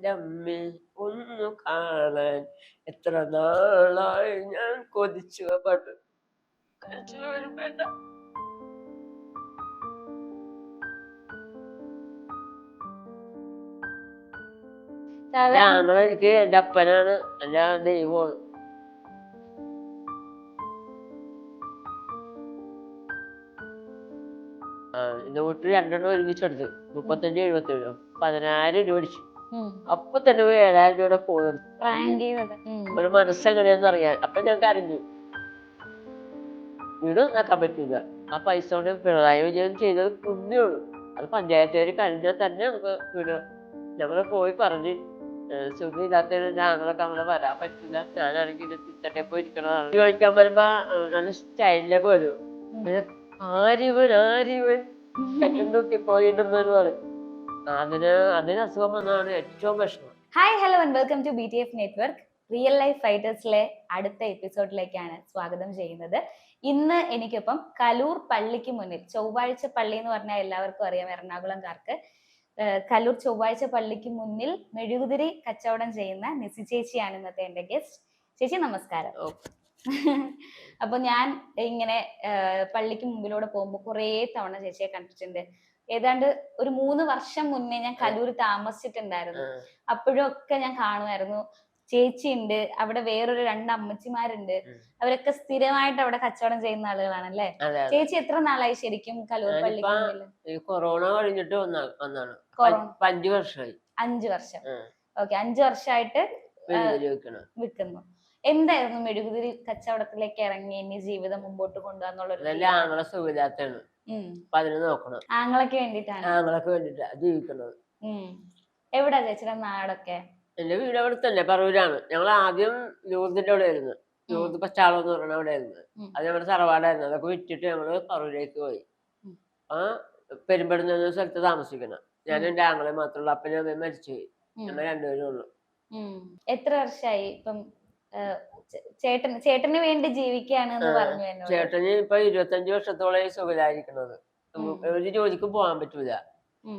എന്റെ അമ്മേ ഒന്ന് കാണാൻ എത്ര നാളായി ഞാൻ കൊതിച്ചു പാട്ട് വേണ്ട. ഞാൻ എനിക്ക് എന്റെ അപ്പനാണ് എല്ലാ ദൈവമാണ് എന്റെ വീട്ടിൽ രണ്ടെണ്ണം ഒരുമിച്ചെടുത്ത്. മുപ്പത്തഞ്ച് എഴുപത്തേഴ് പതിനായിരം രൂപ അടിച്ചു. അപ്പൊ തന്നെ ഒരു ഏഴായിരം രൂപയുടെ ഫോൺ ഒരു മനസ്സെങ്ങനെയാന്ന് അറിയാൻ. അപ്പൊ ഞാൻ കരഞ്ഞു. വീട് നന്നാക്കാൻ പറ്റില്ല ആ പൈസ കൊണ്ട് പിണറായി വിജയൻ ചെയ്തത് പുണ്യമുള്ളൂ അത് പഞ്ചായത്തുകാർ കഴിഞ്ഞാൽ തന്നെ നമുക്ക് വീട് ഞങ്ങൾ പോയി പറഞ്ഞു സുഖം ഇല്ലാത്തതിന് ഞങ്ങളൊക്കെ അങ്ങനെ വരാൻ പറ്റില്ല. ഞാനാണെങ്കിൽ തിത്തട്ടെ പോയി ഇരിക്കണതാണ് ചോദിക്കാൻ വരുമ്പോ നല്ല സ്റ്റൈലിലൊക്കെ വരും. ആര്യവൻ ആര്യവൻ നോക്കി പോയിട്ടുണ്ടെന്ന് പറയും അതിന് അതിന് അസുഖം വന്നതാണ് ഏറ്റവും വിഷമം. Hi hello and welcome to B T F network real life ഫൈറ്റേഴ്സിലെ അടുത്ത എപ്പിസോഡിലേക്കാണ് സ്വാഗതം ചെയ്യുന്നത്. ഇന്ന് എനിക്കൊപ്പം കലൂർ പള്ളിക്ക് മുന്നിൽ ചൊവ്വാഴ്ച പള്ളി എന്ന് പറഞ്ഞാൽ എല്ലാവർക്കും അറിയാം എറണാകുളംകാർക്ക് കലൂർ ചൊവ്വാഴ്ച പള്ളിക്ക് മുന്നിൽ മെഴുകുതിരി കച്ചവടം ചെയ്യുന്ന നിസി ചേച്ചിയാണ് ഇന്നത്തെ എന്റെ ഗസ്റ്റ് ചേച്ചി നമസ്കാരം. അപ്പൊ ഞാൻ ഇങ്ങനെ പള്ളിക്ക് മുമ്പിലൂടെ പോകുമ്പോൾ കുറേ തവണ ചേച്ചിയെ കണ്ടിട്ടുണ്ട്. ഏതാണ്ട് ഒരു മൂന്ന് വർഷം മുന്നേ ഞാൻ കലൂർ താമസിച്ചിട്ടുണ്ടായിരുന്നു. അപ്പോഴൊക്കെ അപ്പോഴും ഞാൻ കാണുമായിരുന്നു. ചേച്ചി ഉണ്ട് അവിടെ വേറൊരു രണ്ട് അമ്മച്ചിമാരുണ്ട്. അവരൊക്കെ സ്ഥിരമായിട്ട് അവിടെ കച്ചവടം ചെയ്യുന്ന ആളുകളാണല്ലേ? ചേച്ചി എത്ര നാളായി ശരിക്കും കലൂർ പള്ളി കൊറോണ കഴിഞ്ഞിട്ട് വന്നാണ് അഞ്ചു വർഷമായി അഞ്ചു വർഷം. ഓക്കെ അഞ്ചു വർഷമായിട്ട് വിൽക്കുന്നു. എന്തായിരുന്നു മെഴുകുതിരി കച്ചവടത്തിലേക്ക് ഇറങ്ങി ഇനി ജീവിതം മുമ്പോട്ട് സുഖില്ലാത്തതാണ് ഉം. അപ്പൊ അതിനെ നോക്കണം. ആങ്ങളൊക്കെ വേണ്ടിട്ടാണ് ആങ്ങളൊക്കെ വേണ്ടിട്ടാ ജീവിക്കുന്നത്. എവിടെ ചേച്ചിയുടെ നാടൊക്കെ? എന്റെ വീട് അവിടെ തന്നെ പറവൂരാണ്. ഞങ്ങൾ ആദ്യം ലൂർദിന്റെ അവിടെ ആയിരുന്നു ലൂർദ് പച്ചാളം എന്ന് പറയുന്ന അവിടെ ആയിരുന്നു അത് ഞങ്ങളുടെ തറവാടായിരുന്നു. അതൊക്കെ വിറ്റിട്ട് ഞങ്ങൾ പറവൂരേക്ക് പോയി. ആ പെരുമ്പടുന്ന സ്ഥലത്ത് താമസിക്കണം. ഞാൻ എന്റെ ആങ്ങളെ മാത്രമുള്ള അപ്പനും അമ്മയും മരിച്ചു പോയി ഞങ്ങൾ രണ്ടുപേരും ഉള്ളു. എത്ര വർഷമായി ഇപ്പം ഏഹ്, ചേട്ടൻ ചേട്ടന് വേണ്ടി ജീവിക്കുകയാണ് എന്ന് പറഞ്ഞു എന്നോട്. ചേട്ടന് ഇപ്പൊ ഇരുപത്തഞ്ച് വർഷത്തോളം സുഖലായിരിക്കുന്നത് ഒരു ജോലിക്ക് പോകാൻ പറ്റൂല.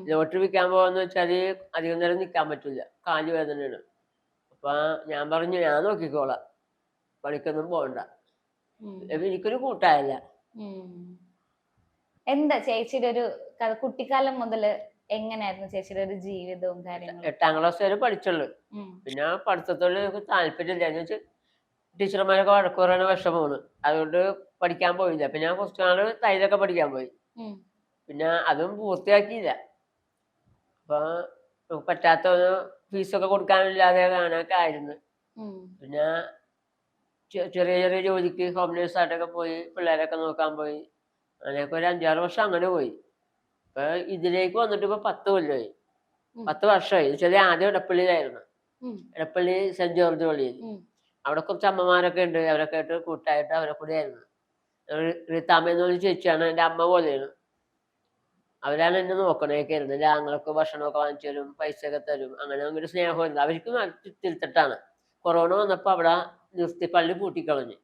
ലോട്ടറി വിൽക്കാൻ പോവാന്ന് വെച്ചാൽ അധികം നേരം നിൽക്കാൻ പറ്റൂല. കാൽ വേദനയാണ്. അപ്പൊ ഞാൻ പറഞ്ഞു ഞാൻ നോക്കിക്കോളാം. പണിക്കൊന്നും പോണ്ട എനിക്കൊരു കൂട്ടായല്ല. എന്താ ചേച്ചിയുടെ ഒരു കുട്ടിക്കാലം മുതൽ എങ്ങനെയായിരുന്നു ചേച്ചിയുടെ ഒരു ജീവിതവും കാര്യങ്ങളും? എട്ടാം ക്ലാസ് വരെ പഠിച്ചുള്ളു. പിന്നെ പഠിത്തത്തോട് താല്പര്യം ഇല്ലാന്ന് വെച്ചാൽ ടീച്ചർമാരൊക്കെ വഴക്ക് പറയുന്ന വിഷമമാണ്. അതുകൊണ്ട് പഠിക്കാൻ പോയില്ല. പിന്നെ ഞാൻ കുറച്ച് നാൾ തൈലൊക്കെ പഠിക്കാൻ പോയി. പിന്നെ അതും പൂർത്തിയാക്കിയില്ല. അപ്പൊ നമുക്ക് പറ്റാത്ത ഫീസൊക്കെ കൊടുക്കാനില്ലാതെ കാണാനൊക്കെ ആയിരുന്നു. പിന്നെ ചെറിയ ചെറിയ ജോലിക്ക് ഹോം നേഴ്സായിട്ടൊക്കെ പോയി പിള്ളേരൊക്കെ നോക്കാൻ പോയി. അങ്ങനെയൊക്കെ ഒരു അഞ്ചാറ് വർഷം അങ്ങനെ പോയി. ഇപ്പൊ ഇതിലേക്ക് വന്നിട്ട് ഇപ്പൊ പത്ത് കൊല്ലമായി പത്ത് വർഷമായി. ചെറിയ ആദ്യം ഇടപ്പള്ളിയിലായിരുന്നു. ഇടപ്പള്ളി സെന്റ് ജോർജ് പള്ളിയിൽ. അവിടെ കുറച്ച് അമ്മമാരൊക്കെ ഉണ്ട്. അവരൊക്കെ ആയിട്ട് കൂട്ടായിട്ട് അവരെ കൂടെ ആയിരുന്നു റീത്താമ്മ എന്ന് പറഞ്ഞ ചേച്ചിയാണ് എന്റെ അമ്മ പോലെയാണ്. അവരാണ് എന്നെ നോക്കണേക്കെ ആയിരുന്നു. എന്റെ ആങ്ങൾക്ക് ഭക്ഷണമൊക്കെ വാങ്ങിച്ചു തരും പൈസയൊക്കെ തരും. അങ്ങനെ അങ്ങനെ സ്നേഹമായിരുന്നു. അവർക്ക് തിരുത്തിട്ടാണ്. കൊറോണ വന്നപ്പോൾ അവിടെ നിർത്തി പള്ളി പൂട്ടിക്കളഞ്ഞു.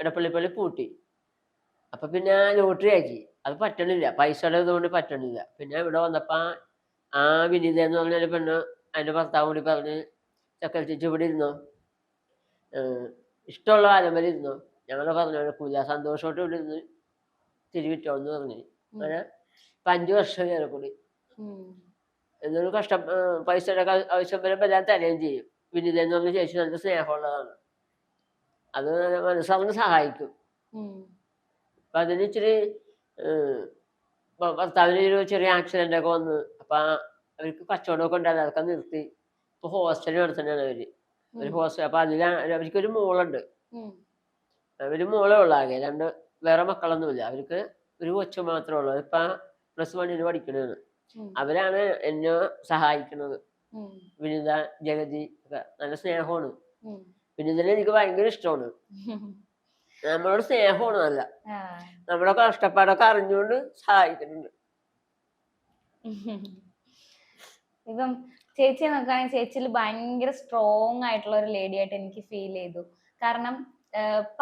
ഇടപ്പള്ളി പള്ളി പൂട്ടി. അപ്പൊ പിന്നെ ലോട്ടറി ആക്കി. അത് പറ്റണില്ല. പൈസയുടെ ഇതുകൊണ്ട് പറ്റണില്ല. പിന്നെ ഇവിടെ വന്നപ്പോ ആ വിനീത എന്ന് പറഞ്ഞൊരു പെണ്ണ് അതിന്റെ ഭർത്താവ് കൂടി പറഞ്ഞ് ചക്കൽ ചേച്ചി ഇവിടെ ഇരുന്നോ? ഇഷ്ടമുള്ള കാലം വരെ ഇരുന്നു. ഞങ്ങൾ പറഞ്ഞു നടക്കൂല സന്തോഷമായിട്ട് ഇവിടെ ഇരുന്ന് തിരിവിറ്റോ എന്ന് പറഞ്ഞു അങ്ങനെ ഇപ്പൊ അഞ്ചു വർഷം ഏറെ കൂടി. എന്തൊരു എന്നൊരു കഷ്ടം പൈസയുടെ ആവശ്യം വരുമ്പോൾ ഞാൻ തരുകയും ചെയ്യും. വിനീത എന്ന് പറഞ്ഞ ചേച്ചി നല്ല സ്നേഹമുള്ളതാണ്. അത് മനസ്സറിഞ്ഞ് സഹായിക്കും. അപ്പൊ അതിന് ഇച്ചിരി ഭർത്താവിന് ഒരു ചെറിയ ആക്സിഡന്റ് ഒക്കെ വന്ന് അപ്പൊ അവർക്ക് കച്ചവടമൊക്കെ ഉണ്ടായിരുന്നു. അതൊക്കെ നിർത്തി. ഇപ്പൊ ഹോസ്റ്റലിൽ നടത്തുന്നതാണ് അവർ. ഒരു. ഹോസ്റ്റൽ. അപ്പൊ അതിലാ അവർക്കൊരു മോളുണ്ട്. അവർ മോളേ ഉള്ളു ആകെ. രണ്ട് വേറെ മക്കളൊന്നുമില്ല. അവർക്ക് ഒരു കൊച്ചു മാത്രമേ ഉള്ളൂ. ഇപ്പൊ പ്ലസ് വണ്ണിന് പഠിക്കണെന്ന്. അവരാണ് എന്നെ സഹായിക്കുന്നത്. വിനിത ജഗതി ഒക്കെ നല്ല സ്നേഹമാണ്. വിനിതനെ എനിക്ക് ഭയങ്കര ഇഷ്ടമാണ്. നമ്മളോട് സ്നേഹമാണ് നല്ല. നമ്മുടെ കഷ്ടപ്പാടൊക്കെ അറിഞ്ഞുകൊണ്ട് സഹായിക്കുന്നുണ്ട്. ഇപ്പം ചേച്ചിയെ നോക്കുകയാണെങ്കിൽ ചേച്ചിയിൽ ഭയങ്കര സ്ട്രോങ് ആയിട്ടുള്ള ഒരു ലേഡി ആയിട്ട് എനിക്ക് ഫീൽ ചെയ്തു. കാരണം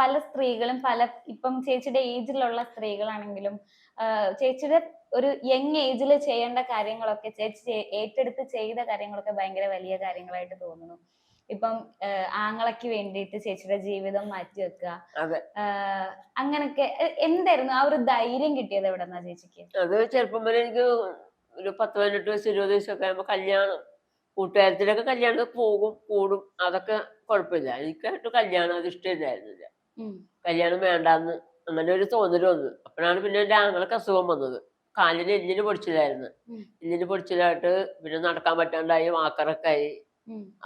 പല സ്ത്രീകളും പല ഇപ്പം ചേച്ചിയുടെ ഏജിലുള്ള സ്ത്രീകളാണെങ്കിലും ചേച്ചിയുടെ ഒരു യങ് ഏജിൽ ചെയ്യേണ്ട കാര്യങ്ങളൊക്കെ ചേച്ചി ഏറ്റെടുത്ത് ചെയ്ത കാര്യങ്ങളൊക്കെ ഭയങ്കര വലിയ കാര്യങ്ങളായിട്ട് തോന്നുന്നു. ഇപ്പം ആങ്ങളയ്ക്ക് വേണ്ടിയിട്ട് ചേച്ചിയുടെ ജീവിതം മാറ്റി വെക്കുക. അങ്ങനൊക്കെ എന്തായിരുന്നു ആ ഒരു ധൈര്യം കിട്ടിയത് എവിടെന്നാ ചേച്ചിക്ക്? അത് ചെറുപ്പം വരെ എനിക്ക് ഒരു പത്ത് പതിനെട്ട് വയസ്സ് ഇരുപത് വയസ്സൊക്കെ ആകുമ്പോൾ കല്യാണം കൂട്ടുകാരത്തിലൊക്കെ കല്യാണം പോകും കൂടും. അതൊക്കെ കുഴപ്പമില്ല. എനിക്കായിട്ട് കല്യാണം അത് ഇഷ്ടമില്ലായിരുന്നില്ല. കല്യാണം വേണ്ടാന്ന് അങ്ങനെ ഒരു തോന്നൽ വന്നു. അപ്പോഴാണ് പിന്നെ എന്റെ ആങ്ങൾക്ക് അസുഖം വന്നത്. കാലിന് എല്ലിന് പൊടിച്ചില്ലായിരുന്നു എല്ലിന് പൊടിച്ചിലായിട്ട് പിന്നെ നടക്കാൻ പറ്റാണ്ടായി വാക്കറൊക്കെ ആയി.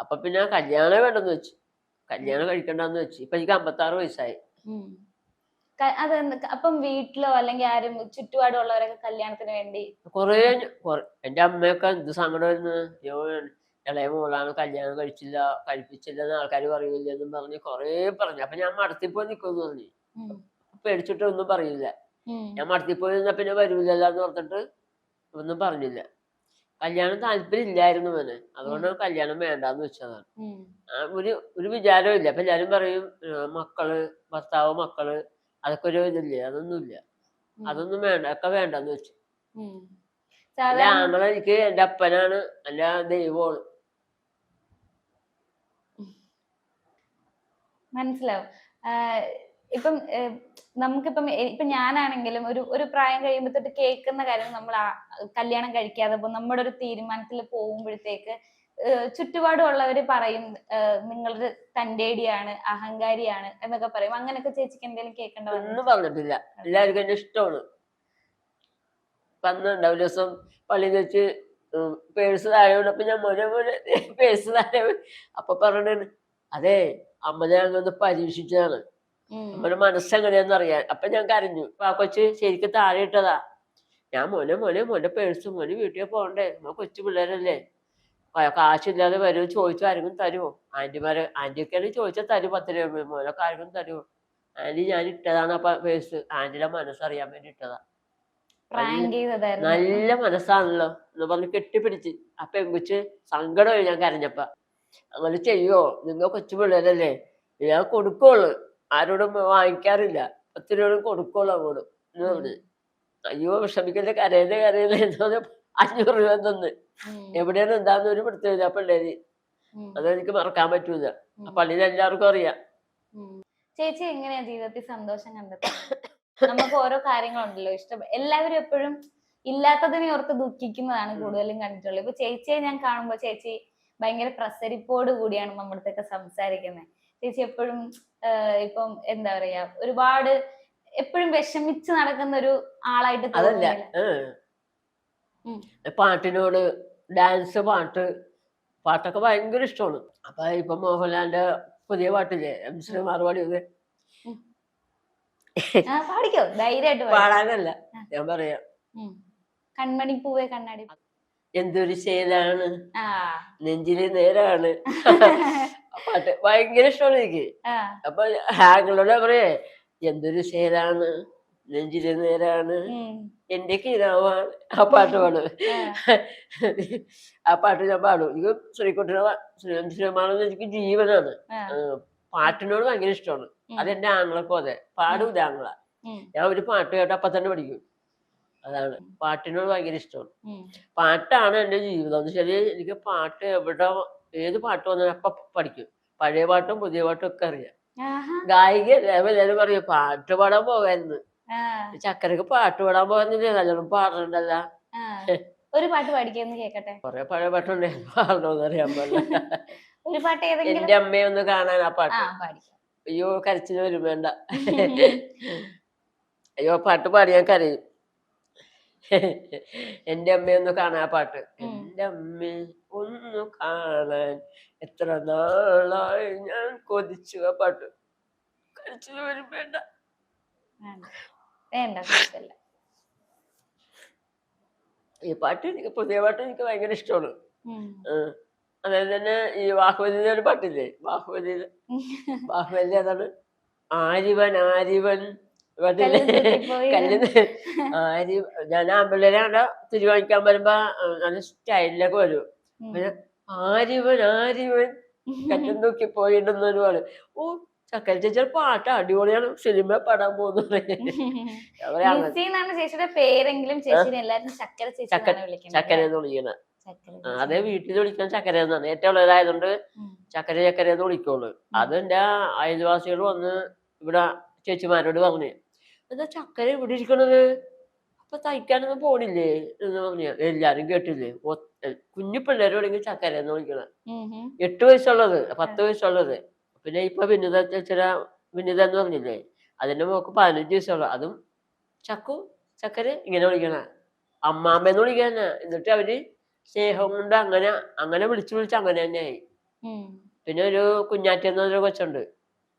അപ്പൊ പിന്നെ കല്യാണം വേണ്ടെന്ന് വെച്ചു. കല്യാണം കഴിക്കണ്ടെന്ന് വെച്ചു. ഇപ്പൊ എനിക്ക് അമ്പത്താറ് വയസ്സായി. അതെന്ത് അപ്പം വീട്ടിലോ അല്ലെങ്കിൽ ആരും ചുറ്റുപാടുള്ളവരൊക്കെ കല്യാണത്തിന് വേണ്ടി കൊറേ എന്റെ അമ്മയൊക്കെ എന്ത് സങ്കടമായിരുന്നു ഇളയ മോളാണ് കല്യാണം കഴിച്ചില്ല കഴിപ്പിച്ചില്ല എന്ന് ആൾക്കാർ പറയില്ല എന്നും പറഞ്ഞ് കൊറേ പറഞ്ഞു. അപ്പൊ ഞാൻ മടത്തിപ്പോയി നിക്കുന്നു പറഞ്ഞു. പേടിച്ചിട്ട് ഒന്നും പറയില്ല. ഞാൻ മടത്തിപ്പോയി നിന്നാ പിന്നെ വരൂലല്ലോ എന്ന് പറഞ്ഞിട്ട് ഒന്നും പറഞ്ഞില്ല. കല്യാണം താല്പര്യം ഇല്ലായിരുന്നു മോനെ. അതുകൊണ്ട് കല്യാണം വേണ്ടാന്ന് വെച്ചതാണ്. ഒരു ഒരു വിചാരവും ഇല്ല. അപ്പൊ എല്ലാരും പറയും മക്കൾ ഭർത്താവ് മക്കൾ അതൊക്കെ ഒരു ഇതില്ലേ? അതൊന്നുമില്ല. അതൊന്നും വേണ്ട. ഒക്കെ വേണ്ടെന്ന് വെച്ചു. എന്റെ ആങ്ങള എനിക്ക് എന്റെ അപ്പനാണ്. എന്റെ ദൈവമാണ്. മനസ്സിലാവും. ഇപ്പം നമുക്കിപ്പം ഇപ്പൊ ഞാനാണെങ്കിലും ഒരു ഒരു പ്രായം കഴിയുമ്പോ തൊട്ട് കേൾക്കുന്ന കാര്യം നമ്മൾ കല്യാണം കഴിക്കാതെ പോകും നമ്മുടെ ഒരു തീരുമാനത്തിൽ പോകുമ്പോഴത്തേക്ക് ഏഹ് ചുറ്റുപാടുള്ളവര് പറയും നിങ്ങൾ തന്റേടിയാണ് അഹങ്കാരിയാണ് എന്നൊക്കെ പറയും. അങ്ങനെയൊക്കെ ചേച്ചിക്ക് എന്തെങ്കിലും കേൾക്കേണ്ട ഒന്നും പറഞ്ഞിട്ടില്ല. എല്ലാവർക്കും എന്നെ ഇഷ്ടമാണ്. പന്നുണ്ട് ഒരു ദിവസം പള്ളി വെച്ച് പേഴ്സ് താഴെ അപ്പൊ ഞാൻ മോനെ മോനെ പേഴ്സ് താഴെ. അപ്പൊ പറഞ്ഞത് അതെ അമ്മ ഞങ്ങളൊന്ന് പരീക്ഷിച്ചതാണ്. നമ്മുടെ മനസ്സെങ്ങനെയാന്ന് അറിയാൻ. അപ്പൊ ഞാൻ കരഞ്ഞു. ആ കൊച്ച് ശരിക്കും താഴെ ഇട്ടതാ. ഞാൻ മോനെ മോനെ മോന്റെ പേഴ്സ് മോനെ വീട്ടിൽ പോകണ്ടേ? നമ്മ കൊച്ചു പിള്ളേരല്ലേ? കാശില്ലാതെ വരുമോ ചോദിച്ചു ആരെങ്കിലും തരുമോ ആന്റിമാരെ ആന്റിയൊക്കെയാണെങ്കിൽ ചോദിച്ചാൽ തരും പത്ത് രൂപ മോനൊക്കെ ആരെങ്കിലും തരുമോ ആന്റി ഞാൻ ഇട്ടതാണ് അപ്പൊ പേഴ്സ് ആന്റിയുടെ മനസ്സറിയാൻ വേണ്ടി ഇട്ടതാ. നല്ല മനസ്സാണല്ലോ. എന്ന് പറഞ്ഞ് കെട്ടിപ്പിടിച്ച്. അപ്പൊ എങ്കിച്ച് സങ്കടമായി ഞാൻ കരഞ്ഞപ്പ. അങ്ങനെ ചെയ്യോ നിങ്ങൾ കൊച്ചു പിള്ളേരല്ലേ? ഞാൻ കൊടുക്കുള്ളൂ ആരോടും വാങ്ങിക്കാറില്ല. പത്ത് രൂപ കൊടുക്കുള്ളൂ അങ്ങോട്ട്. അയ്യോ വിഷമിക്കല്ലേ? കരയുന്നേ കരയുന്നേ അഞ്ഞൂറ് രൂപ തന്ന്. എവിടെയാണ് എന്താന്ന് ഒരു പ്രത്യേകത പിള്ളേര് ഉം. അതെനിക്ക് മറക്കാൻ പറ്റൂല. ആ പള്ളിയിൽ എല്ലാവർക്കും അറിയാം. ചേച്ചി എങ്ങനെയാ ജീവിതത്തിൽ സന്തോഷം കണ്ടെത്തുന്നത് നമുക്ക് ഓരോ കാര്യങ്ങളുണ്ടല്ലോ ഇഷ്ടം. എല്ലാവരും എപ്പോഴും ഇല്ലാത്തതിനെ ഓർത്ത് ദുഃഖിക്കുന്നതാണ്. കൂടുതലും കണ്ടിട്ടുള്ളത്. ഇപ്പൊ ചേച്ചിയെ ഞാൻ കാണുമ്പോ ചേച്ചി ഭയങ്കര പ്രസരിപ്പോട് കൂടിയാണ് നമ്മുടെ അടുത്തൊക്കെ സംസാരിക്കുന്നത് ചേച്ചി എപ്പോഴും ഇപ്പം എന്താ പറയാ ഒരുപാട് എപ്പോഴും വിഷമിച്ച് നടക്കുന്ന ഒരു ആളായിട്ട് അതല്ല. പാട്ടിനോട് ഡാൻസ് പാട്ട് പാട്ടൊക്കെ ഭയങ്കര ഇഷ്ടമാണ് അപ്പൊ ഇപ്പൊ മോഹൻലാലിന്റെ പുതിയ പാട്ടില്ലേ എം ശ്രീമാർ മാറുപാടി പാടിക്കോ? ധൈര്യമായിട്ട്. പാടാനല്ല. ഞാൻ പറയാം. കൺമണി പൂവേ കണ്ണാടി. എന്തൊരു ശേലാണ്. നെഞ്ചിൽ നേരാണ്. പാട്ട് ഭയങ്കര ഇഷ്ടമാണ് എനിക്ക്. അപ്പൊ ഹാങ്ങളോട് പറയേ എന്തൊരു ശേലാണ്. നെഞ്ചിൽ നേരാണ്. ഉം. എന്റെ കിനാവാണ് ആ പാട്ട് പാടും. ആ. പാട്ട് ഞാൻ പാടും. എനിക്ക് ശ്രീകുട്ടിനെ ശ്രീ ശ്രീമാണെന്ന് എനിക്ക് ജീവനാണ്. പാട്ടിനോട് ഭയങ്കര ഇഷ്ടമാണ്. അതെന്റെ ആങ്ങളൊക്കെ അതെ. ഇത് ആങ്ങള. ഞാൻ ഒരു പാട്ട് കേട്ട അപ്പൊ തന്നെ പഠിക്കും. അതാണ്. പാട്ടിനോട് ഭയങ്കര ഇഷ്ടമാണ്. പാട്ടാണ് എന്റെ ജീവിതം. എന്ന് വെച്ചാൽ എനിക്ക് പാട്ട് എവിടെ ഏത് പാട്ട് വന്നാലും അപ്പൊ പഠിക്കും. പഴയ പാട്ടും പുതിയ പാട്ടും ഒക്കെ അറിയാം. ഗായിക എല്ലാവരും പറയും പാട്ട് പാടാൻ പോകായിരുന്നു. ചക്കരക്ക് പാട്ട് പാടാൻ പോകുന്നില്ലേ? നല്ലോണം പാടുന്നുണ്ടല്ല ഒരു പാട്ട് പാടിക്കൊന്ന് കേക്കട്ടെ? കൊറേ പഴയ പാട്ടുണ്ട്. പാടണോന്ന് അറിയാൻ പാടില്ല. ഒരു പാട്ട് ഏതെങ്കിലും? എന്റെ അമ്മയെ ഒന്ന് കാണാൻ ആ പാട്ട്. അയ്യോ കരച്ചിന് വരും വേണ്ട. അയ്യോ പാട്ട് പാടി ഞാൻ കരയും. എന്റെ അമ്മയൊന്ന് കാണാൻ ആ പാട്ട്. എന്റെ അമ്മ ഒന്ന് കാണാൻ എത്ര നാളായി ഞാൻ കൊതിച്ചു ആ പാട്ട്. കരച്ചിന് വരും വേണ്ട. വേണ്ട കുഴപ്പമില്ല. ഈ പാട്ട് എനിക്ക് പുതിയ പാട്ട് എനിക്ക് ഭയങ്കര ഇഷ്ടമാണ്. അതായത് തന്നെ ഈ ബാഹുബലിയിലെ ഒരു പാട്ടില്ലേ? ബാഹുബലിയിൽ ബാഹുബലി അതാണ്. ആരിവൻ ആരിവൻ? കല്ല്. ആരി ഞാൻ ആമ്പിള്ളേരെ അവിടെ തിരുവാങ്ങിക്കാൻ വരുമ്പോ നല്ല സ്റ്റൈലിലൊക്കെ വരും. പിന്നെ ആരിവൻ ആരിവൻ. കല്ലും തൂക്കി പോയിടുന്നൊരു പാട്. ഓ ചക്കര ചേച്ചിയുടെ പാട്ട് അടിപൊളിയാണ് സിനിമ പാടാൻ പോകുന്നത്. ചേച്ചിയുടെ പേരെങ്കിലും ചക്കര ചേച്ചി ചക്കര എന്ന് വിളിക്കണ. അതേ വീട്ടിൽ വിളിക്കാൻ ചക്കര എന്നാണ്. ഏറ്റവും ഉള്ളതായതുകൊണ്ട് ചക്കര ചക്കര എന്ന് വിളിക്കുള്ളൂ. അത് എന്റെ അയൽവാസികൾ വന്ന് ഇവിടെ ചേച്ചിമാരോട് പറഞ്ഞു എന്താ ചക്കര ഇവിടെ ഇരിക്കണത്? അപ്പൊ തയ്ക്കാനൊന്നും പോണില്ലേ? എന്ന് പറഞ്ഞു. എല്ലാരും കേട്ടില്ലേ? കുഞ്ഞു പിള്ളേരോടെങ്കിൽ ചക്കര എന്ന് വിളിക്കണം. എട്ട് വയസ്സുള്ളത് പത്ത് വയസ്സുള്ളത്. പിന്നെ ഇപ്പൊ വിനിത ചില വിനിത എന്ന് പറഞ്ഞില്ലേ അതിന്റെ മോക്ക് പതിനഞ്ച് വയസ്സുള്ള. അതും ചക്കു ചക്കര ഇങ്ങനെ വിളിക്കണ. അമ്മാമ്മന്ന് വിളിക്കാന എന്നിട്ട് അവർ സ്നേഹം കൊണ്ട് അങ്ങനെ അങ്ങനെ വിളിച്ചു വിളിച്ച് അങ്ങനെ തന്നെയായി. പിന്നെ ഒരു കുഞ്ഞാറ്റ എന്നൊരു കൊച്ചുണ്ട്.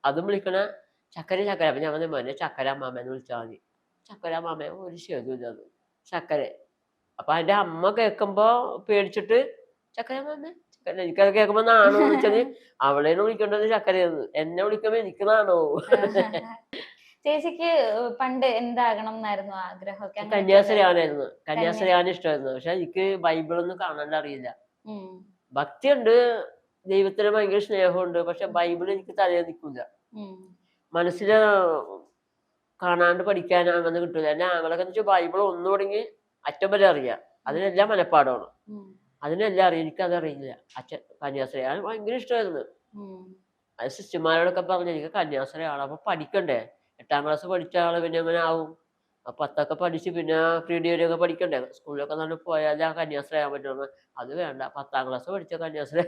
അതും വിളിക്കണ ചക്കര ചക്കര. അപ്പൊ ഞാൻ പറഞ്ഞു മോനെ ചക്കര അമ്മാമ്മേന്ന് വിളിച്ചാൽ മതി. ചക്കര അമ്മാമ്മ ഒരു ശരിയില്ല അത്. ചക്കര. അപ്പൊ അതിന്റെ അമ്മ കേൾക്കുമ്പോ പേടിച്ചിട്ട് ചക്കര അമ്മാമ്മ ചക്കര എനിക്കത് കേൾക്കുമ്പോ നാണോ വിളിച്ചത് അവളേനെ വിളിക്കേണ്ടത് ചക്കരയെന്ന് എന്നെ വിളിക്കുമ്പോ എനിക്ക് നാണോ? ചേച്ചിക്ക് പണ്ട് എന്താകണം എന്നായിരുന്നു ആഗ്രഹമൊക്കെ? അങ്ങനെയൊക്കെ കന്യാസ്ത്രീ ആണായിരുന്നു കന്യാസ്ത്രീ ആണ് ഇഷ്ടമായിരുന്നു. പക്ഷെ എനിക്ക് ബൈബിളൊന്നും കാണാൻ അറിയില്ല. ഭക്തിയുണ്ട് ദൈവത്തിന് ഭയങ്കര സ്നേഹമുണ്ട്. പക്ഷെ ബൈബിൾ എനിക്ക് തലയിൽ നിൽക്കില്ല മനസ്സിൽ മനസ്സിൽ കാണാണ്ട് പഠിക്കാൻ അങ്ങനെ കിട്ടില്ല എന്നെ ആങ്ങളൊക്കെ എന്ന് വെച്ചാൽ ബൈബിൾ ഒന്നു തുടങ്ങി അറ്റം വരെ അറിയാം. അതിനെല്ലാം മനപ്പാടമാണ്. അതിനെല്ലാം അറിയാം എനിക്കതറിയില്ല. അച്ഛൻ കന്യാസ്ത്രീ ആണ് ഭയങ്കര ഇഷ്ടമായിരുന്നു. അത് സിസ്റ്റർമാരോടൊക്കെ പറഞ്ഞു എനിക്ക് കന്യാസ്ത്രീ ആണ് അപ്പൊ പഠിക്കണ്ടേ? എട്ടാം ക്ലാസ് പഠിച്ച ആൾ പിന്നെ എങ്ങനെ ആവും. അപ്പൊ പത്തൊക്കെ പഠിച്ച് പിന്നെ പ്രീ ഡിഗ്രി ഒക്കെ പഠിക്കണ്ടേ? സ്കൂളിലൊക്കെ നല്ല പോയാലേ ആ കന്യാസ്ത്രീ ആകാൻ പറ്റുള്ളൂ. അത് വേണ്ട പത്താം ക്ലാസ് പഠിച്ച കന്യാസ്ത്രീ.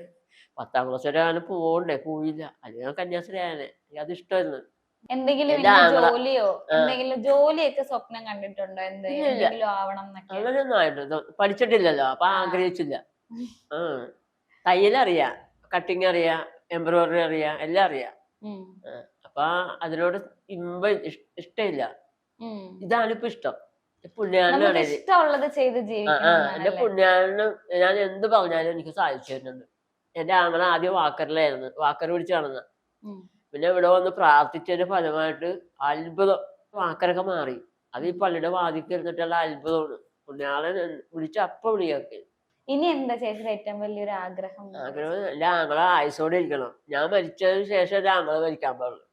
പത്താം ക്ലാസ് വരെ ഞാൻ പോകണ്ടേ പോയില്ല അത് ഞാൻ കന്യാസ്ത്രീ ആയനെ എനിക്ക് അത് ഇഷ്ടമായിരുന്നു. എന്തെങ്കിലും ജോലിയോ എന്തെങ്കിലും ജോലിയൊക്കെ സ്വപ്നം കണ്ടിട്ടുണ്ടോ. എന്തെങ്കിലും ആവണം അങ്ങനെയൊന്നും പഠിച്ചിട്ടില്ലല്ലോ അപ്പൊ. ആഗ്രഹിച്ചില്ല. തയ്യലറിയാം കട്ടിങ് അറിയാ എംബ്രോയിഡറി അറിയാ എല്ലാം അറിയാ. അപ്പൊ അതിനോട് ഇമ്പ ഇഷ്ടമില്ല ഇതാണിപ്പോ ഇതാണ് ഇപ്പൊ ഇഷ്ടം പുണ്യാളനാണ് എന്റെ പുണ്യാളന് ഞാൻ എന്ത് പറഞ്ഞാലും എനിക്ക് സാധിച്ചു തരുന്നുണ്ട്. എന്റെ ആങ്ങള ആദ്യം വാക്കറിലായിരുന്നു. വാക്കർ പിടിച്ച് നടന്ന. പിന്നെ ഇവിടെ വന്ന് പ്രാർത്ഥിച്ചതിന്റെ ഫലമായിട്ട് അത്ഭുതം. വാക്കരൊക്കെ മാറി. അത് ഈ പള്ളിയുടെ വാതിക്ക് ഇരുന്നിട്ടുള്ള അത്ഭുതമാണ്. പുണ്യാളെ വിളിച്ച അപ്പ വിളിയാക്കി. ഇനി എന്താ ചേച്ചിയുടെ ഏറ്റവും വലിയൊരു ആഗ്രഹം? ആഗ്രഹം എന്റെ ആങ്ങളെ ആയുസോടെ ഇരിക്കണം. ഞാൻ മരിച്ചതിന് ശേഷം എന്റെ ആങ്ങളെ മരിക്കാൻ പാടുള്ളൂ.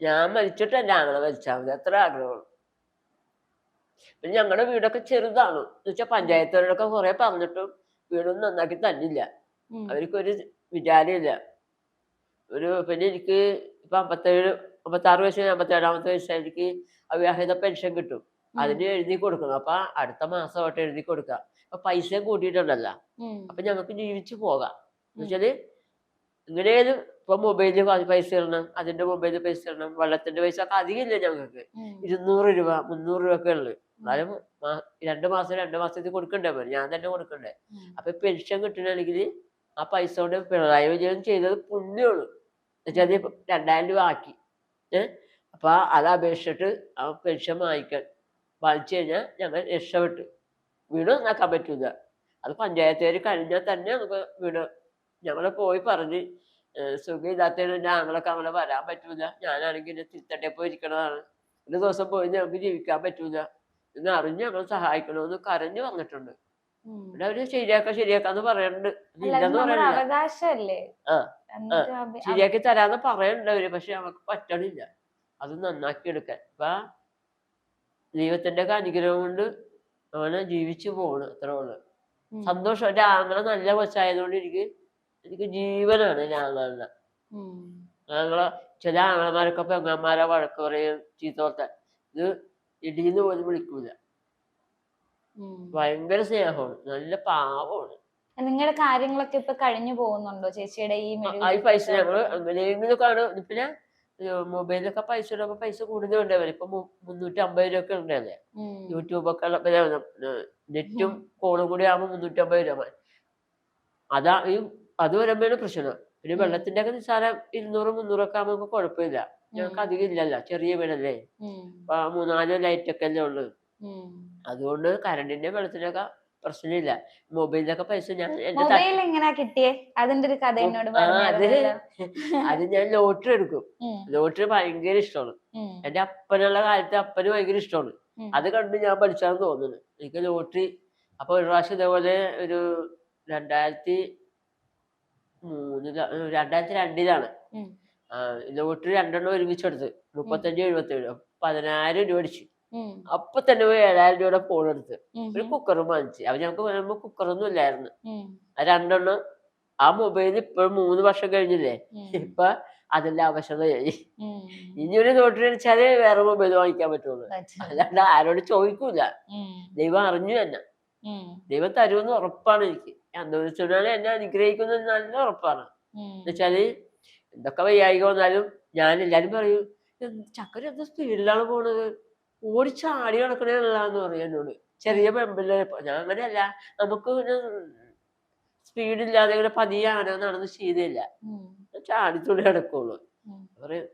ഞാൻ മരിച്ചിട്ട് എന്റെ ആങ്ങളെ മരിച്ചാൽ മതി. അത്ര ആഗ്രഹമാണ്. പിന്നെ ഞങ്ങളുടെ വീടൊക്കെ ചെറുതാണ്. എന്ന് വെച്ചാൽ പഞ്ചായത്തുകാരോടൊക്കെ കുറെ പറഞ്ഞിട്ടും വീടൊന്നും നന്നാക്കി തന്നില്ല. അവർക്കൊരു വിചാരമില്ല ഒരു പിന്നെ എനിക്ക് ഇപ്പൊ അമ്പത്തേഴ് അമ്പത്താറ് വയസ്സ് അമ്പത്തേഴാമത്തെ വയസ്സ് എനിക്ക് അവിവാഹിത പെൻഷൻ കിട്ടും. അതിന് എഴുതി കൊടുക്കണം. അപ്പൊ അടുത്ത മാസം തൊട്ട് എഴുതി കൊടുക്കുക അപ്പൊ പൈസയും കൂട്ടിയിട്ടുണ്ടല്ലോ. അപ്പൊ ഞങ്ങൾക്ക് ജീവിച്ചു പോകാം. എന്നുവെച്ചാൽ ഇങ്ങനെയാലും ഇപ്പൊ മൊബൈലിൽ പൈസ ഇടണം അതിന്റെ മൊബൈലിൽ പൈസ ഇടണം വെള്ളത്തിന്റെ പൈസ ഒക്കെ അധികം ഇല്ല ഞങ്ങൾക്ക്. ഇരുന്നൂറ് രൂപ മുന്നൂറ് രൂപ ഒക്കെ ഉള്ളു. എന്നാലും രണ്ടു മാസം രണ്ടു മാസത്തിൽ കൊടുക്കണ്ടേ? പോലെ ഞാൻ തന്നെ കൊടുക്കണ്ടേ. അപ്പൊ പെൻഷൻ കിട്ടണമെങ്കിൽ ആ പൈസ കൊണ്ട് പിണറായി വിജയൻ ചെയ്തത് പുണ്യമാണ്. എന്നുവെച്ചാൽ അത് രണ്ടായിരം രൂപ ആക്കി. ഏഹ് അപ്പൊ അത് അപേക്ഷിച്ചിട്ട് ആ പെൻഷൻ വാങ്ങിക്കാൻ. വാങ്ങിച്ചു കഴിഞ്ഞാൽ ഞങ്ങൾ രക്ഷപ്പെട്ടു. വീട് നന്നാക്കാൻ പറ്റൂല. അത് പഞ്ചായത്തുകാർ കഴിഞ്ഞാൽ തന്നെ നമുക്ക് വീട് ഞങ്ങൾ പോയി പറഞ്ഞ് സുഖമില്ലാത്തതിന് ഞങ്ങളൊക്കെ അങ്ങനെ വരാൻ പറ്റൂല. ഞാനാണെങ്കിൽ തിരുത്തട്ടെ പോയി ഇരിക്കണതാണ്. ഒരു ദിവസം പോയി ഞങ്ങൾക്ക് ജീവിക്കാൻ പറ്റൂല. എന്ന് അറിഞ്ഞ് ഞങ്ങൾ സഹായിക്കണമെന്ന് കരഞ്ഞു വന്നിട്ടുണ്ട്. പിന്നെ അവർ ശരിയാക്ക ശരിയാക്കാന്ന് പറയണ്ട് ഇല്ലെന്ന് പറയണില്ല ആ, ശരിയാക്കി തരാന്ന് പറയണ്ട അവർ പക്ഷെ അവർക്ക് പറ്റണില്ല. അത് നന്നാക്കി എടുക്കാൻ. അപ്പൊ ദൈവത്തിന്റെ ഒക്കെ അനുഗ്രഹം കൊണ്ട് അവനെ ജീവിച്ചു പോണ് അത്ര ഉള്ളു. സന്തോഷം. എന്റെ ആങ്ങളെ നല്ല കൊച്ചായതുകൊണ്ട് എനിക്ക് എനിക്ക് ജീവനാണ് എന്റെ ആങ്ങളുടെ ഉം. ആങ്ങളെ ചില ആങ്ങളമാരൊക്കെ പെങ്ങന്മാരെ വഴക്ക് പറയും ചീത്തോർത്താൻ ഇത് ഇടീന്ന് പോലും വിളിക്കൂല. ഭയങ്കര സ്നേഹമാണ്. നല്ല പാവമാണ്. നിങ്ങളുടെ കാര്യങ്ങളൊക്കെ ഇപ്പൊ കഴിഞ്ഞു പോകുന്നുണ്ടോ ചേച്ചിയുടെ ഈ പൈസ? ഞങ്ങൾ എങ്ങനെയെങ്കിലും പിന്നെ മൊബൈലൊക്കെ പൈസ ഇടുമ്പോ പൈസ ഉണ്ടാവില്ല ഇപ്പൊ മുന്നൂറ്റി അമ്പത് രൂപ ഒക്കെ ഉണ്ടല്ലേ ഉം. യൂട്യൂബൊക്കെ നെറ്റും കോളും കൂടി ആകുമ്പോ മുന്നൂറ്റി അമ്പത് രൂപ. അതാ ഈ അത് വരുമ്പോഴാണ് പ്രശ്നം. പിന്നെ. വെള്ളത്തിന്റെ ഒക്കെ നിസ്സാരം ഇരുന്നൂറ് മുന്നൂറൊക്കെ ആകുമ്പോ കുഴപ്പമില്ല. ഞങ്ങൾക്ക് അധികം ഇല്ലല്ലോ. ചെറിയ വീടല്ലേ. മൂന്നാൽ ലൈറ്റ് ഒക്കെ അല്ലേ ഉള്ളു. അതുകൊണ്ട് കറണ്ടിന്റെ വെള്ളത്തിനൊക്കെ പ്രശ്നമില്ല. മൊബൈലിലൊക്കെ പൈസ ഞാൻ എന്റെ മൊബൈൽ കിട്ടിയേ? അതിന്റെ ഒരു കഥ എന്നോട് അത് അത് ഞാൻ ലോട്ടറി എടുക്കും. ലോട്ടറി ഭയങ്കര ഇഷ്ടമാണ്. എന്റെ അപ്പനുള്ള കാലത്ത് അപ്പന് ഭയങ്കര ഇഷ്ടമാണ്. അത് കണ്ട് ഞാൻ പഠിച്ചാന്ന് തോന്നുന്നു. എനിക്ക് ലോട്ടറി അപ്പൊ ഒരു പ്രാവശ്യം ഇതേപോലെ ഒരു രണ്ടായിരത്തി മൂന്നില രണ്ടായിരത്തി രണ്ടിലാണ്. ലോട്ടറി രണ്ടെണ്ണം ഒരുമിച്ചെടുത്ത്. മുപ്പത്തഞ്ച് എഴുപത്തി ഏഴ് പതിനായിരം രൂപ അടിച്ചു. അപ്പൊ തന്നെ പോയി ഏഴായിരം രൂപയുടെ ഫോൺ എടുത്ത്. ഒരു കുക്കറും വാങ്ങിച്ചു. അപ്പൊ ഞങ്ങൾക്ക് വരുമ്പോ കുക്കറൊന്നും ഇല്ലായിരുന്നു. ആ രണ്ടെണ്ണം. ആ മൊബൈൽ ഇപ്പോഴും മൂന്ന് വർഷം കഴിഞ്ഞില്ലേ? ഇപ്പൊ അതിന്റെ ആവശ്യകതയായി കഴിഞ്ഞു. ഇനി ഒരു ലോട്ടറി അടിച്ചാലേ വേറെ മൊബൈൽ വാങ്ങിക്കാൻ പറ്റുള്ളൂ. പറ്റും. അല്ലാണ്ട് ആരോട് ചോദിക്കൂല. ദൈവം അറിഞ്ഞു തന്നെ. ദൈവം തരുമെന്ന് ഉറപ്പാണ് എനിക്ക്. അന്തോണിച്ചാണ് എന്നെ അനുഗ്രഹിക്കുന്നത് നല്ല ഉറപ്പാണ്. എന്നുവെച്ചാൽ എന്തൊക്കെ വയ്യായിക വന്നാലും ഞാൻ എല്ലാരും പറയും "എന്ത് ചക്കര എന്ത് സ്പീഡിലാണ് പോണത്? ഓടി ചാടി നടക്കണേന്ന് പറയും എന്നോട്. ചെറിയ പെമ്പിള്ളേരെ പോ- ഞാൻ അങ്ങനെയല്ല. നമുക്ക് സ്പീഡില്ലാതെ ഇങ്ങനെ പതിയാണോ നടന്ന് ശീലമില്ല. ചാടിത്തുള്ളി നടക്കുള്ളൂ. പറയും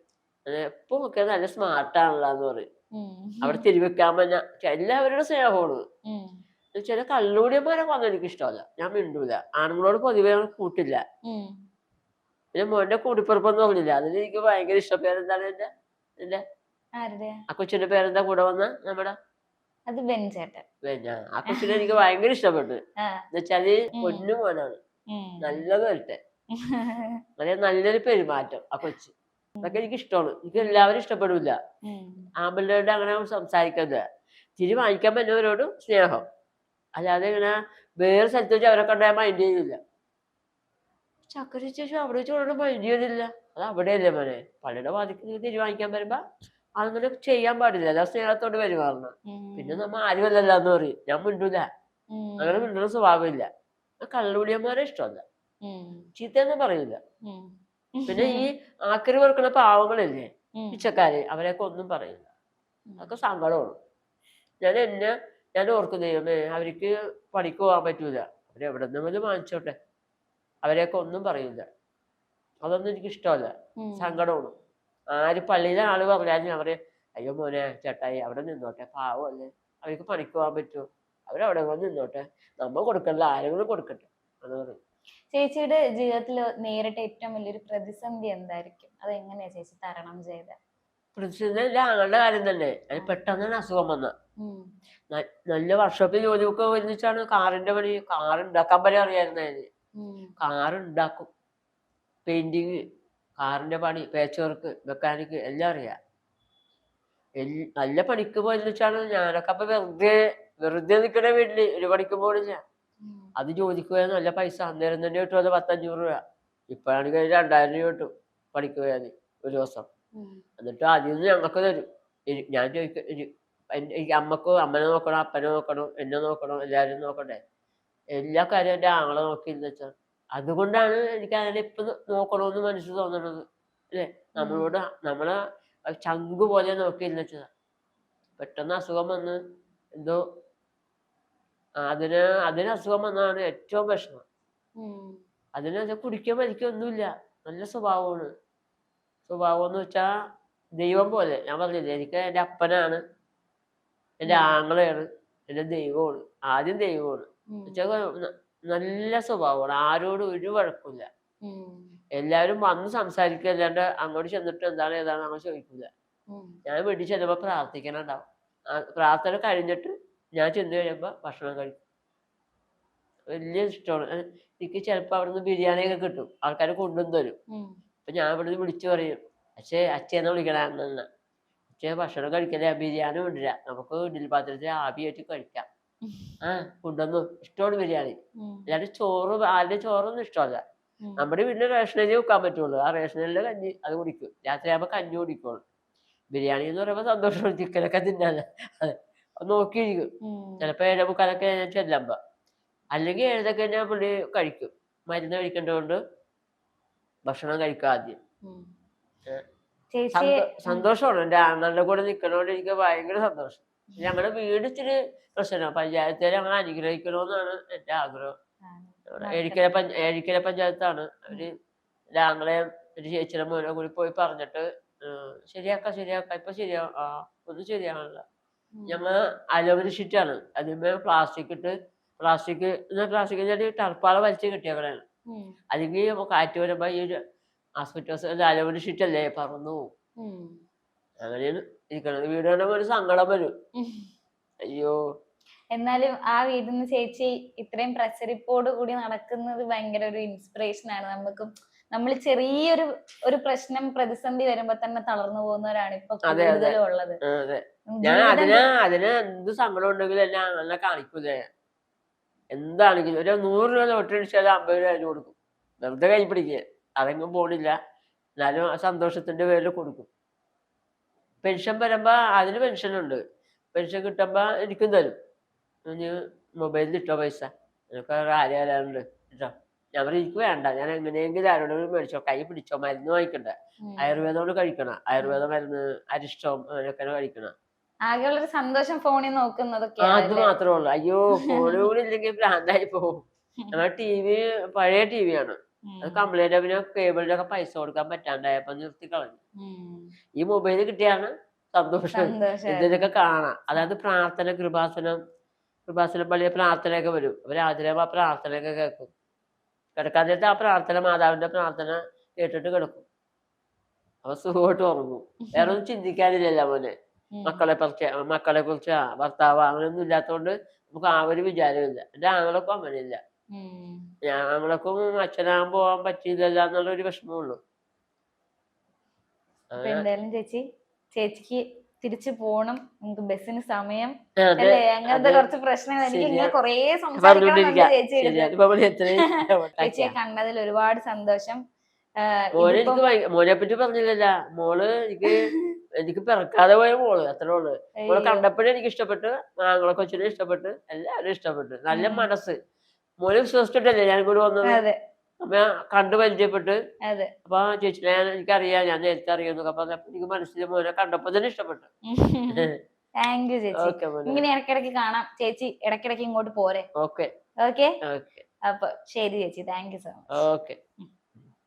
എപ്പോ ഒക്കെ നല്ല സ്മാർട്ടാണല്ലാന്ന് പറയും. അവിടെ തിരിവെക്കാൻ പറ്റ എല്ലാവരുടെ സ്നേഹമാണ്. ചില കള്ളുകൂടിയന്മാരെ വന്ന എനിക്ക് ഇഷ്ടമല്ല ഞാൻ മിണ്ടൂല. ആണുങ്ങളോട് പൊതുവെ കൂട്ടില്ല. പിന്നെ മോന്റെ കൂടിപ്പിറപ്പെന്ന് പറഞ്ഞില്ല അതിന് എനിക്ക് ഭയങ്കര ഇഷ്ടം. എന്താണ് എന്റെ എന്റെ ആ കൊച്ചിന്റെ പേരെന്താ കൂടെ വന്ന? നമ്മുടെ? അത് ബെൻചേട്ടൻ ആ. കൊച്ചിനെ എനിക്ക് ഭയങ്കര ഇഷ്ടപ്പെട്ടു. എന്നുവെച്ചാൽ. പൊന്നു മോനാണ്. നല്ല നല്ലത് വരട്ടെ വളരെ നല്ലൊരു പെരുമാറ്റം ആ കൊച്ച്. അതൊക്കെ എനിക്ക് ഇഷ്ടമാണ്. എനിക്ക് എല്ലാവരും ഇഷ്ടപ്പെടില്ല. ആമ്പിള്ളേരുടെ അങ്ങനെ സംസാരിക്കുന്നത് തിരി വാങ്ങിക്കാൻ പറ്റുന്നവരോട് സ്നേഹം. അല്ലാതെ ഇങ്ങനെ വേറെ സ്ഥലത്ത് വെച്ച് അവരെ കണ്ടാൽ മൈൻഡ് ചെയ്യുന്നില്ല. ചക്കര ചേച്ചി അവിടെ വെച്ച് അവരോട് മൈൻഡ് ചെയ്യുന്നില്ല. അത് അവിടെയല്ലേ മോനെ? പള്ളിയുടെ വാതിക്ക് നീ തിരി വാങ്ങിക്കാൻ വരുമ്പോ അങ്ങനെ ചെയ്യാൻ പാടില്ല. എല്ലാ സ്നേഹത്തോട് പെരുമാറണം പിന്നെ നമ്മ ആരുമല്ലല്ലോ എന്ന് പറയും. ഞാൻ മിണ്ടൂല. അങ്ങനെ മിണ്ടുന്ന സ്വഭാവമില്ല. കള്ളുടിയന്മാരെ ഇഷ്ടമല്ല. ചീത്തയൊന്നും പറയില്ല പിന്നെ ഈ ആക്കരി വെറുക്കുന്ന പാവങ്ങളില്ലേ. പിച്ചക്കാര് അവരെയൊക്കെ ഒന്നും പറയില്ല അതൊക്കെ സങ്കടമാണ്. ഞാൻ എന്നെ ഞാൻ ഓർക്കും ദൈവമേ അവർക്ക് പണിക്ക് പോകാൻ പറ്റൂല. അവരെവിടെ നിന്നെങ്കിലും വാങ്ങിച്ചോട്ടെ? അവരെയൊക്കെ ഒന്നും പറയില്ല അതൊന്നും എനിക്ക് ഇഷ്ടമല്ല. സങ്കടമാണ്. ആര് പള്ളിയിലെ ആൾ പറഞ്ഞാലും അവർ അയ്യോ മോനെ ചേട്ടായി അവിടെ നിന്നോട്ടെ പാവമല്ലേ അവർക്ക് പണിക്ക് പോകാൻ പറ്റുമോ? അവരവിടെ നിന്നോട്ടെ. നമ്മൾ കൊടുക്കണ്ട ആരെങ്കിലും കൊടുക്കട്ടെ. എന്ന് പറയും ചേച്ചിയുടെ ജീവിതത്തിൽ നേരിട്ട ഏറ്റവും വലിയൊരു പ്രതിസന്ധി എന്തായിരിക്കും? അത് എങ്ങനെയാ ചേച്ചി തരണം ചെയ്ത പ്രതിസന്ധി ഞങ്ങളുടെ ആങ്ങളുടെ കാര്യം തന്നെ. അത് പെട്ടെന്ന് തന്നെ അസുഖം വന്ന. നല്ല വർക്ക്ഷോപ്പിൽ ജോലിയൊക്കെ ഒരുമിച്ചാണ് കാറിന്റെ പണി കാർ ഉണ്ടാക്കാൻ പണി അറിയായിരുന്നു അതിന് കാർ ഉണ്ടാക്കും പെയിന്റിങ് കാറിന്റെ പണി പേച്ച് വർക്ക് മെക്കാനിക്ക് എല്ലാം അറിയാം. എൽ- നല്ല പണിക്ക് പോയെച്ചാണ് ഞാനൊക്കെ അപ്പൊ വെറുതെ വെറുതെ നിൽക്കണ വീട്ടിൽ ഒരു പണിക്ക് പോണില്ല അത് ജോലിക്ക് പോയാൽ നല്ല പൈസ അന്നേരം തന്നെ കിട്ടും അത് പത്തഞ്ഞൂറ് രൂപ. ഇപ്പോഴാണെങ്കിൽ രണ്ടായിരം രൂപ കിട്ടും പണിക്ക് പോയാൽ ഒരു ദിവസം. എന്നിട്ട് അതിൽ നിന്ന് ഞങ്ങൾക്ക് തരും. ഞാൻ ചോദിക്കും അമ്മക്കോ എനിക്ക് അമ്മയ്ക്ക് അമ്മനെ നോക്കണം അപ്പനെ നോക്കണം എന്നെ നോക്കണം എല്ലാവരും നോക്കണ്ടേ? എല്ലാ കാര്യവും എന്റെ ആങ്ങളെ നോക്കിയെന്ന് വെച്ചാൽ അതുകൊണ്ടാണ് എനിക്ക് അതിനെ ഇപ്പൊ നോക്കണമെന്ന് മനസ്സിൽ തോന്നണത്. അല്ലെ? നമ്മളോട് നമ്മളെ ചങ്കു പോലെ നോക്കിയിരുന്നു വെച്ചതാ. പെട്ടെന്ന് അസുഖം വന്ന് എന്തോ അതിന് അതിന് അസുഖം വന്നതാണ് ഏറ്റവും വിഷമം. അതിന് അത് കുടിക്കാൻ മരിക്കൊന്നുമില്ല നല്ല സ്വഭാവമാണ്. സ്വഭാവം എന്ന് വെച്ചാ ദൈവം പോലെ. ഞാൻ പറഞ്ഞില്ലേ എനിക്ക് എന്റെ അപ്പനാണ്. എന്റെ ആങ്ങളയാണ്. എന്റെ ദൈവമാണ്. ആദ്യം ദൈവമാണ്. വെച്ചാൽ ന- നല്ല സ്വഭാവമാണ്. ആരോടും ഒരു വഴക്കില്ല എല്ലാവരും വന്ന് സംസാരിക്കുക അല്ലാണ്ട് അങ്ങോട്ട് ചെന്നിട്ട് എന്താണ് ഏതാണ് അങ്ങനെ ചോദിക്കില്ല ഞാൻ വീട്ടിൽ ചെല്ലുമ്പോ പ്രാർത്ഥിക്കണുണ്ടാവും. പ്രാർത്ഥന കഴിഞ്ഞിട്ട് ഞാൻ ചെന്ന് കഴിയുമ്പോ ഭക്ഷണം കഴിക്കും. വലിയ ഇഷ്ടമാണ്. എനിക്ക് ചിലപ്പോ അവിടുന്ന് ബിരിയാണി ഒക്കെ കിട്ടും. ആൾക്കാർ കൊണ്ടുവന്ന് തരും. അപ്പൊ ഞാൻ ഇവിടുന്ന് വിളിച്ചു പറയും പക്ഷേ അച്ഛനെ വിളിക്കണ അന്നെന്ന്. അച്ഛേ ഭക്ഷണം കഴിക്കലേ ബിരിയാണി കൊണ്ടുവരാ. നമുക്ക് ഇഡ്ഡലി പാത്രത്തിൽ ആവിയായിട്ട് കഴിക്കാം. ആ കൊണ്ടുവന്നു. ഇഷ്ടമാണ് ബിരിയാണി. അല്ലാണ്ട് ചോറ് ആരുടെ ചോറൊന്നും ഇഷ്ടമല്ല. നമ്മുടെ വീട്ടിൽ റേഷനരി വെക്കാൻ പറ്റുള്ളൂ. ആ റേഷനരിയിലെ കഞ്ഞി അത് കുടിക്കും. രാത്രി ആകുമ്പോൾ കഞ്ഞി കുടിക്കുള്ളൂ. ബിരിയാണി എന്ന് പറയുമ്പോൾ സന്തോഷമാണ്. ചിക്കനൊക്കെ അത് നോക്കിയിരിക്കും. ചിലപ്പോൾ ഏഴ് മുക്കാലൊക്കെ ഞാൻ ചെല്ലുമ്പോ അല്ലെങ്കിൽ ഏഴതൊക്കെ ഞാൻ പുള്ളി കഴിക്കും. മരുന്ന് കഴിക്കേണ്ടതുകൊണ്ട് ഭക്ഷണം കഴിക്കും ആദ്യം. സന്തോഷമാണ്. എന്റെ ആങ്ങളുടെ കൂടെ നിൽക്കണോണ്ട് എനിക്ക് ഭയങ്കര സന്തോഷം. ഞങ്ങളുടെ വീട് ഇച്ചിരി പ്രശ്നമാണ് പഞ്ചായത്തിൽ ഞങ്ങൾ അനുഗ്രഹിക്കണമെന്നാണ് എന്റെ ആഗ്രഹം. ഏഴിക്കര പഞ്ച ഏഴിക്കര പഞ്ചായത്താണ്. അവർ ഞങ്ങളെ ഒരു ചേച്ചിയുടെ മോനെ കൂടി പോയി പറഞ്ഞിട്ട് ശരിയാക്കാം ശരിയാക്കാം. ഇപ്പൊ ശരിയാ ആ ഒന്നും ശരിയാവണില്ല. ഞമ്മ അലോവരി ഷീറ്റാണ്. അതിന്മേൽ പ്ലാസ്റ്റിക് ഇട്ട് പ്ലാസ്റ്റിക് പ്ലാസ്റ്റിക് ടർപ്പാള വലിച്ച് കെട്ടിയേക്കണാണ്. അല്ലെങ്കിൽ കാറ്റ് വരുമ്പോ ഈ അലോമിനി അലോവരി ഷീറ്റ് അല്ലേ പറന്നു. പോകും അങ്ങനെയാണ്. ഇരിക്കണത് വീട് കണ്ടപ്പോ ഒരു സങ്കടം വരും. അയ്യോ. എന്നാലും ആ വീട്ടിൽ നിന്ന് ചേച്ചി ഇത്രയും പ്രസരിപ്പോട് കൂടി നടക്കുന്നത് ഭയങ്കര ഒരു ഇൻസ്പിറേഷൻ ആണ്. നമുക്കും നമ്മൾ ചെറിയൊരു ഒരു പ്രശ്നം പ്രതിസന്ധി വരുമ്പോ തന്നെ തളർന്നു പോകുന്നവരാണ് ഇപ്പൊ. കൂടുതലും ഉള്ളത്. ഞാൻ അതിന് അതിന് എന്ത് സങ്കടം ഉണ്ടെങ്കിലും എന്നെ അങ്ങനെ കാണിക്കൂല. എന്താണെങ്കിലും ഒരു നൂറ് രൂപ അടിച്ചാൽ അമ്പത് രൂപ അതിന് കൊടുക്കും. വെറുതെ കൈ പിടിക്കുക അതെങ്ങും പോണില്ല. എന്നാലും ആ സന്തോഷത്തിന്റെ പേരിൽ കൊടുക്കും. പെൻഷൻ വരുമ്പോ അതിന് പെൻഷൻ ഉണ്ട് പെൻഷൻ കിട്ടുമ്പോൾ എനിക്കും തരും. ഇനി മൊബൈലിൽ ഇട്ടോ പൈസ. എനിക്ക് ആരാണ്ട് കേട്ടോ ഞാൻ പറയും എനിക്ക് വേണ്ട. ഞാൻ എങ്ങനെയെങ്കിലും ആരോടെങ്കിലും മേടിച്ചോ. കൈ പിടിച്ചോ മരുന്ന് വാങ്ങിക്കണ്ട. ആയുർവേദം കൊണ്ട് കഴിക്കണം. ആയുർവേദ മരുന്ന് അരിഷ്ടം അങ്ങനെയൊക്കെ കഴിക്കണം. ആകെയുള്ളൊരു സന്തോഷം ഫോണിൽ നോക്കുന്നതൊക്കെ അത് മാത്രമേ ഉള്ളൂ. അയ്യോ ഫോണിലൂടെ കൂടി ഇല്ലെങ്കിൽ ഭ്രാന്തായി പോകും. ഞങ്ങൾ ടി വി പഴയ ടി വി ആണ്. അത് കംപ്ലൈന്റ് പിന്നെ കേബിളിന്റെ ഒക്കെ പൈസ കൊടുക്കാൻ പറ്റാണ്ടായപ്പോ നിർത്തി കളഞ്ഞു. ഈ മൊബൈൽ കിട്ടിയാണ് സന്തോഷം. ഇതിനൊക്കെ കാണാം. അതായത് പ്രാർത്ഥന കൃപാസനം കൃപാസനം പള്ളിയെ പ്രാർത്ഥനയൊക്കെ വരും. അപ്പൊ രാത്രി ആകുമ്പോ ആ പ്രാർത്ഥനയൊക്കെ കേൾക്കും. കിടക്കാൻ നേരത്തെ ആ പ്രാർത്ഥന മാതാവിന്റെ പ്രാർത്ഥന കേട്ടിട്ട് കിടക്കും. അപ്പൊ സുഖമായിട്ട് ഉറങ്ങും. വേറെ ഒന്നും ചിന്തിക്കാനില്ലല്ലോ മോനെ. മക്കളെ കുറിച്ച് മക്കളെ കുറിച്ച് ഭർത്താവ് അങ്ങനെയൊന്നും ഇല്ലാത്തതുകൊണ്ട് നമുക്ക് ആ ഒരു വിചാരമില്ല എന്റെ ആങ്ങളൊക്കെ അങ്ങനെയില്ല. ഞങ്ങൾക്കും അച്ഛനാകാൻ പോകാൻ പറ്റിയില്ലല്ലോ എന്നുള്ള ഒരു വിഷമമുള്ളൂ എന്തായാലും ചേച്ചി ചേച്ചിക്ക് തിരിച്ചു പോണം. നമുക്ക് ബസ്സിന് സമയം. അങ്ങനത്തെ കുറച്ച് പ്രശ്നങ്ങൾ എനിക്ക്. കൊറേ ചേച്ചിയെ കണ്ടതിൽ ഒരുപാട് സന്തോഷം. മോനെ എനിക്ക് മോനെ പറ്റി പറഞ്ഞില്ലല്ല. മോൾ എനിക്ക് എനിക്ക് പിറക്കാതെ പോയ മോൾ അത്രേ ഉള്ളു. മോളെ കണ്ടപ്പോഴേ എനിക്ക് ഇഷ്ടപ്പെട്ടു. ആങ്ങളെ കൊച്ചിനെ ഇഷ്ടപ്പെട്ടു. എല്ലാവരും ഇഷ്ടപ്പെട്ടു. നല്ല മനസ്സ്. മോനെ വിശ്വസിച്ചിട്ടല്ലേ ഞാൻ കൂടി വന്നത് അപ്പൊ ഞാൻ കണ്ടു പരിചയപ്പെട്ട്. അതെ. ആ ചേച്ചി ഞാൻ എനിക്കറിയാം ഞാൻ നേരത്തെ അറിയാന്നൊക്കെ അപ്പൊ എനിക്ക് മനസ്സിൽ മോനെ കണ്ടപ്പോ തന്നെ ഇഷ്ടപ്പെട്ടു. താങ്ക് യു ചേച്ചി. ഇങ്ങനെ ഇടയ്ക്കിടയ്ക്ക് കാണാം. ചേച്ചി ഇടയ്ക്കിടയ്ക്ക് ഇങ്ങോട്ട് പോരെ. ഓക്കെ ഓക്കെ അപ്പൊ ശരി ചേച്ചി. Thank you so much okay.